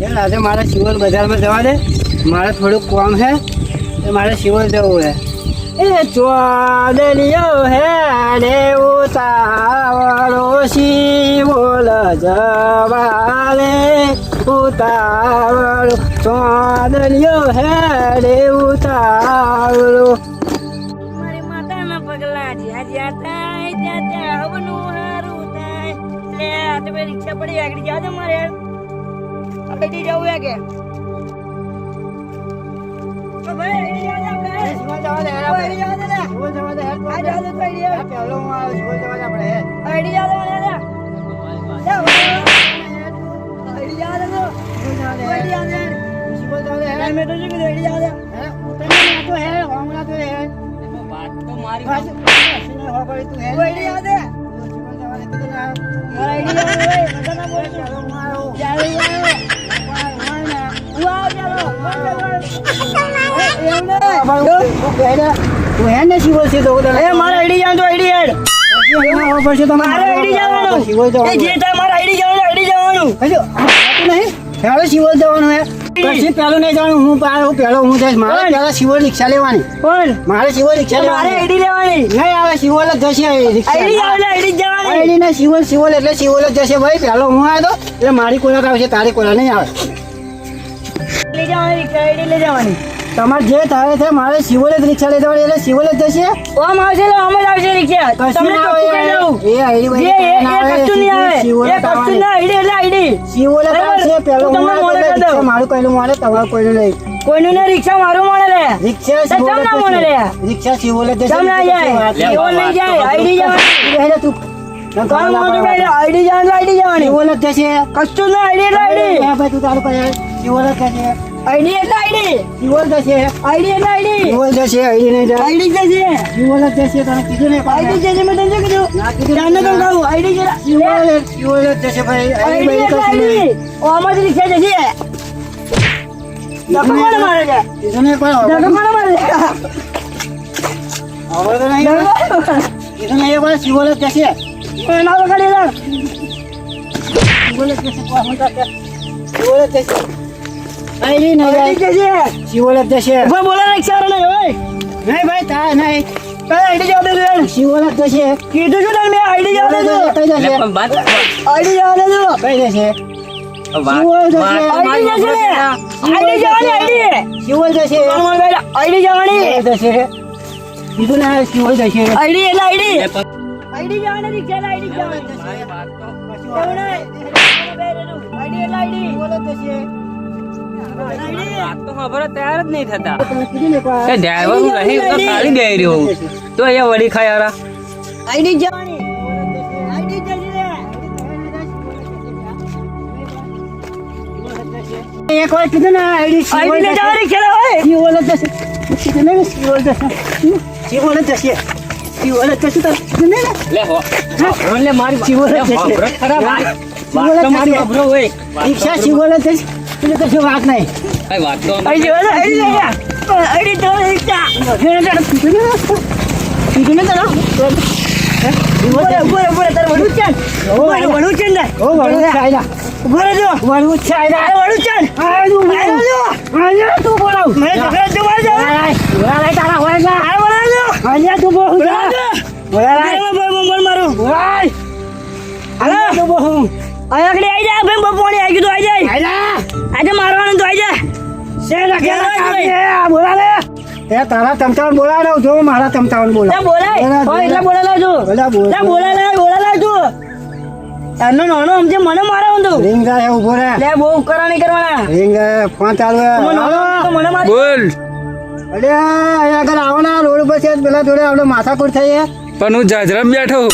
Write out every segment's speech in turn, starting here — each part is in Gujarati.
યાર આજે મારે શિવલ બજારમાં જવા દે. મારે થોડુંક કામ છે એ મારે શિવલ જવું છે એ ચોદલિયો હે રે ઉતાવળો શિવોલ જવાલે ઉતાવળો ચોદલિયો હે રે ઉતાવળો. મારી માતાના પગલા જ્યાં જ્યાં થાય ત્યાં ત્યાં હવનું હારું થાય. લે આ તો પેલી રિક્ષા પડી આગળ જાજો મારે. આગળ જવું હે કે? આપણે. દે તો શું કીધું આગળ જાવ. હે, ઉતરને તો હે, હોમલા તો હો હે. દે. મારા દે. ના બોલ. ચાલો, ચાલો, મારા આઈડી તો આઈડી હેડ. મારે આઈડી જવાનું જે મારા આઈડી જવાનું આઈડી જવાનું નહીં? પહેલો સિવલ જવાનું હે પછી પેલું નહીં જવાનું? હું પહેલો પેલો હું જઈશ. મારે પેલા પહેલા રિક્ષા લેવાની. પણ મારે સિવલ રિક્ષા મારે લેવાની. આઈડી લેવાની. નહીં આવે સિવલ જ જશે આઈડી આવે આઈડી જવાની. આઈડી ને સિવલ સિવલ એટલે સિવલ જ જશે. ભાઈ પેલો હું આવ્યો એટલે મારી કોલાક આવશે તારી કોલા નહીં આવે. લઈ જવાની રિક્ષા આઈડી લઈ જવાની. તમારે જે થાય છે મારે સિવલ જ રિક્ષા લઈ જવાની. એટલે સિવલ જ જશે? ઓમ આવશે એટલે આમ જ આવશે રિક્ષા. તમને એ આઈડી એ કશું નહીં આવે. એ કશું ના આઈડી એટલે આઈડી સિવલ જ બરાબર. આવશે પહેલો હું હું તમને આવ્યો તો મોડે કરી રિક્ષા દઉં. મારું કહેલું મળે તમારું કોઈનું નહીં. કોઈનું ને રિક્ષા મારું મળે રે. રિક્ષા ચમ ના મળે જશે. રિક્ષા જશે ચમ ના જાય? લે, નહીં જાય આઈડી જવાની. લે, તું. કોણ મોટું આઈડી જવાની આઈડી જવાની સિવલ જશે કશું ના આઈડી આઈડી. ભાઈ તું તારું કહે સિવલ જ જશે આઈડી એટલે આઈડી. સિવલ જશે આઈડી એટલે આઈડી. સિવલ જશે આઈડી નહીં જાય. આઈડી જશે સિવલ જશે તને કીધું ને આઈડી જશે મેં તને કીધું? ના કીધું જાણને તો કહું. આઈડી જરા સિવલ જ- જશે ભાઈ. આઈડી આઈડી એટલે ભાઈ કશું નહીં. આઈડી ઓમાં જ રિક્ષા જશે. ધક્કો કોણ મારે છે કીધું કોણ મારે છે હવે તો નહીં કીધું ને એ ભાઈ સિવલ જશે ના તો કાઢી લે સિવલ જ જશે કોઈ હું તો કે જશે આઈડી નહીં જાય જશે સિવલ જ જશે ઊભા બોલા ને વાળો નહીં ઓય નહીં ભાઈ તા નહીં કઈ આઈડી જવા દે શિવોલ જ જશે કીધું છું તને મેં આઈડી જવા દે તું કઈ જશે આઈડી જવા દે તું કઈ જશે આઈડી તૈયાર જ નહીં થતા. તમે કીધું ને કોઈ એ ડ્રાઈવર હું રહી તો કાઢી દે રહ્યો તો અહીંયા વળી ખાય આઈડી જવાની. આઈડી જશે લે. એક વાર કીધું ને આઈડી આઈડી લે જવાની રિક્ષા હોય. સિવલ જ જશે. કીધું ને સિવલ જશે. સિવલ જ જશે. સિવલ જ જશે. તો કીધું ને લે હો. હો, મારી સિવલ જ જશે. હોભળો ખરા ભાઈ. સિવલ વાત તો મારી જશે. હોય રિક્ષા સિવલ જ જશે. એટલે કશું વાત નહીં. કઈ વાત તો કીધું ને કીધું તને તારે વળવું જ ને? ઓ આયલા. જો. આય તું જો. આય તું બોલાવ મને ઝઘડા જ જોવા છે. બોલા લે તારા હોય ના જો. આયા. તું બોલ વળવા બોલા લે બોલ, બોલ, બોલ મારું. બોલાય આયા તું બોલ અહીં આગળ આઈ જા, ભાઈ, બહુ આવી ગયું તો આઈ જાય. આયલા આજે મારવાનું તો આઈ જા. શે લખેલા બોલાય કાપીએ, બોલા લે એ તારા ચમચાવન બોલાય જો મારા તમતાવન બોલા બોલાય. બોલા, હા, એટલે બોલા. બોલાય લાવજો. બોલા, બોલા. લે, બોલાય લાવ, બોલાય લાવજો. એનો નાનો સમજે મને મારે ઊંધું. રીંગા એ ઊભો રે લે, બહુ ઉપકારા નહીં કરવાના. રીંગા પાંચ મારી. બોલ અરે આગળ આવો ને રોડ પર છે પેલા જોડે આપણે માથાકૂટ થઈએ પણ હું જાજરામ બેઠો હું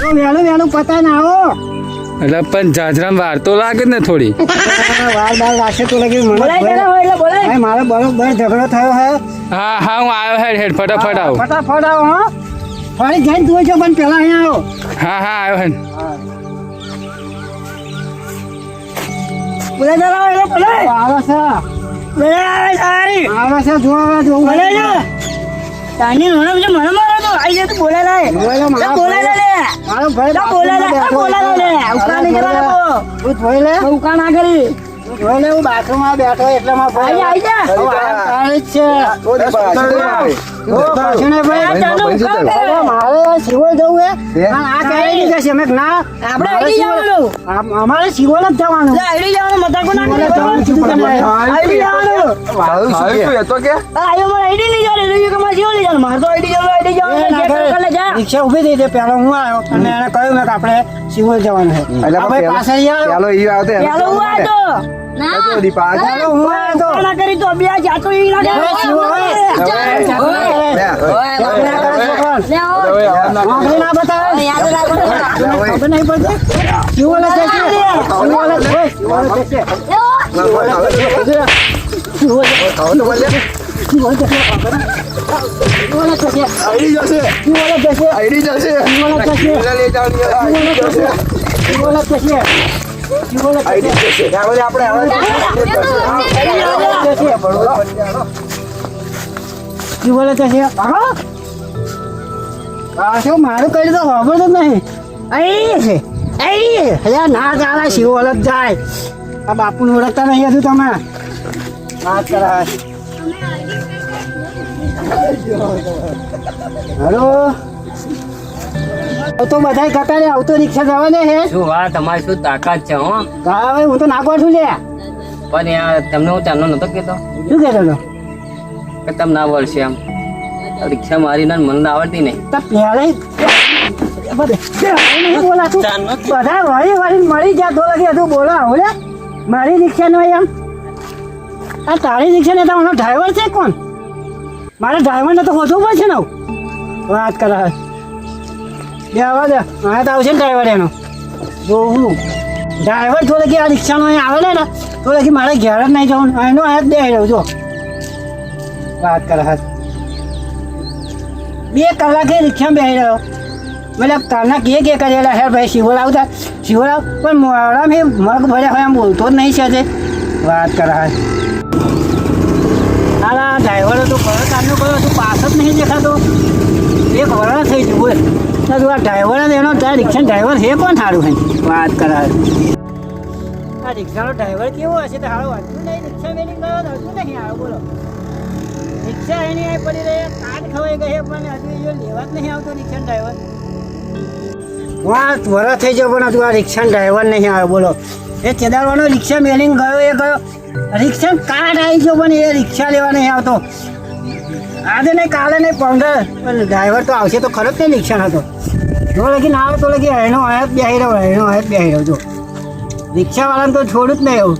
તો વહેલું વહેલું પતાય ને આવો એટલે પણ જાજરામ વાર તો લાગે ને થોડી. વાર બાર લાગશે તો લાગે મને. મારો બરોબર ઝઘડો થયો હે. હા હા હું આવ્યો હેડ હેડ ફટાફટ આવો. ફટાફટ આવો હા. ફરી જઈને તું જો પણ પેલા અહીંયા આવો. હા હા આવ્યો હેડ. બોલે હોય બોલે બોલાય. આવે છે? ભલે આવે સારી આવે છે જો આવે જો બોલે જો. તાની નોનો બીજો મને મારો તો આઈ જાય તો બોલે લાય બોલે બોલા મારો ભાઈ બોલે લે બોલે બોલા લે ઉકા નહીં કરવા તું જોઈ લે? ઉકા ના કરી જોઈ લે હું બાથરૂમમાં બેઠો એટલે માં ભાઈ આઈ જા. કરે. અમારે સિવોલ જ જવાનું. આઈડી જવાનું કરી માર તો આઈડી જવાનું આઈડી એ જવાનું ના ચેક કરે. કરી લે જા રિક્ષા થઈ છે હું આવ્યો અને એને કહ્યું કે આપણે સિવલ જવાનું છે એટલે પાસે પેલો ઈ આવતો હું દીપા હું કરી તો બે જાતો ઈ ના નહીં પડતી સિવોલ. સિવોલ. સિવોલ. સિવોલ તો. આઈડી જશે. આઈડી? શું મારું કરી તો ખબર જ નહીં અહીં છે અહીં અલ્યા ના ચાલે શિવ અલગ જાય આ બાપુને ઓળખતા નહીં હજુ તમે વાત કરાય હલો? તો બધા કટારે આવતો રિક્ષા જવાને હે? શું વાત તમારી શું તાકાત છે હો? હા હવે હું તો નાખવા છું લે. પણ યાર તમને હું ચાલનો નતો કેતો શું કહેતો હતો? કે તમ ના વળશે એમ. રિક્ષા મારી ના મને આવડતી નહીં. તો પહેલે બધા વળી વળી મળી ગયા તો લગી હતું બોલા આવડે મારી રિક્ષા નો એમ. આ તારી રિક્ષા ને તમારો ડ્રાઈવર છે કોણ? મારે ડ્રાઈવરને તો હોતું પડશે ને વાત કરે. બે આવા દે. હા તો આવશે ને ડ્રાઈવર એનો. જોવું. ડ્રાઈવર તો લગી આ રિક્ષાનો અહીં આવે ને તો લખી મારે ઘેર જ નહીં જવાનું. એનો આ જ બે રહ્યો, જો. વાત કરે. હા બે કલાકે રિક્ષા બેસી રહ્યો. મતલબ તારના કે કે કરેલા હે, ભાઈ, શિવલ આવતા. શિવલ પણ મોડા મેં મગ ભર્યા હોય એમ બોલતો જ નહીં છે વાત કરા. હાલા ડ્રાઈવરો તો કરો કામનો કરો તું પાસ જ નહીં દેખાતો. એક વરણ થઈ ગયું બોલ તો તું આ ડ્રાઈવર જ એનો તારા રિક્ષા ડ્રાઈવર છે પણ સારું હોય વાત કરાવે. આ રિક્ષાનો ડ્રાઈવર કેવો હશે તો સારું હતું નહીં રિક્ષા મેલી ગયો નહીં આવું, બોલો. રિક્ષા એની અહીં પડી રહી કાટ ખવાઈ પણ હજુ એ લેવા જ નહીં આવતો રિક્ષા ડ્રાઈવર વાત વરસ થઈ ગયો, પણ હજુ આ રિક્ષા ડ્રાઈવર નહીં આવ્યો બોલો. એ કેદારવાનો રિક્ષા મેલીને ગયો એ ગયો રિક્ષા કાઢ આવી ગયો, પણ એ રિક્ષા લેવા નહીં આવતો. આજે નહીં, કાલે નહીં, પંદર. પણ ડ્રાઈવર તો આવશે તો ખરો જ નહીં રિક્ષા હતો જો લગી ના આવે તો લગી, એનો આયાત બેહી રહ્યો, એનો આયાત બેહી રહ્યો, જો. રિક્ષાવાળાને તો છોડું જ નહીં એવું.